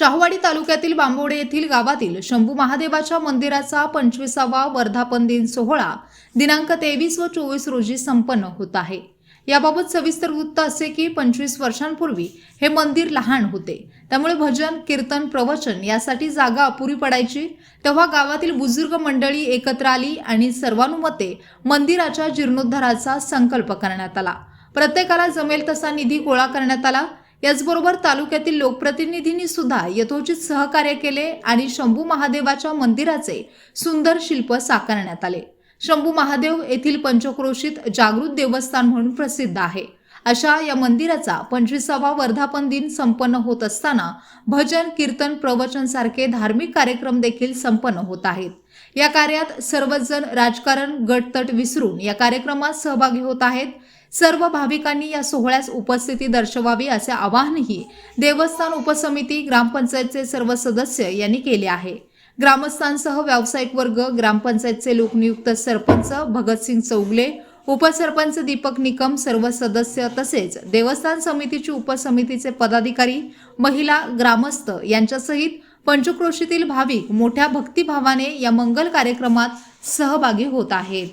शाहवाडी तालुक्यातील बांबोडे येथील गावातील शंभू महादेवाच्या मंदिराचा पंचवीसावा वर्धापन दिन सोहळा दिनांक तेवीस व चोवीस रोजी संपन्न होत आहे. याबाबत सविस्तर वृत्त असे की पंचवीस वर्षांपूर्वी हे मंदिर लहान होते. त्यामुळे भजन कीर्तन प्रवचन यासाठी जागा अपुरी पडायची. तेव्हा गावातील बुजुर्ग मंडळी एकत्र आली आणि सर्वानुमते मंदिराच्या जीर्णोद्धाराचा संकल्प करण्यात आला. प्रत्येकाला जमेल तसा निधी गोळा करण्यात आला. याचबरोबर तालुक्यातील लोकप्रतिनिधींनी सुद्धा यथोचित सहकार्य केले आणि शंभू महादेवाच्या मंदिराचे सुंदर शिल्प साकारण्यात आले. शंभू महादेव येथील पंचक्रोशीत जागृत देवस्थान म्हणून प्रसिद्ध आहे. अशा या मंदिराचा पंचवीसावा वर्धापन दिन संपन्न होत असताना भजन कीर्तन प्रवचन सारखे धार्मिक कार्यक्रम देखील संपन्न होत आहेत. या कार्यात सर्वच जण राजकारण गटतट विसरून या कार्यक्रमात सहभागी होत आहेत. सर्व भाविकांनी या सोहळ्यास उपस्थिती दर्शवावी असे आवाहनही देवस्थान उपसमिती ग्रामपंचायतचे सर्व सदस्य यांनी केले आहे. ग्रामस्थांसह व्यावसायिक वर्ग ग्रामपंचायतचे लोकनियुक्त सरपंच भगतसिंग चौगले उपसरपंच दीपक निकम सर्व सदस्य तसेच देवस्थान समितीची उपसमितीचे पदाधिकारी महिला ग्रामस्थ यांच्यासहित पंचक्रोशीतील भाविक मोठ्या भक्तिभावाने या मंगल कार्यक्रमात सहभागी होत आहेत.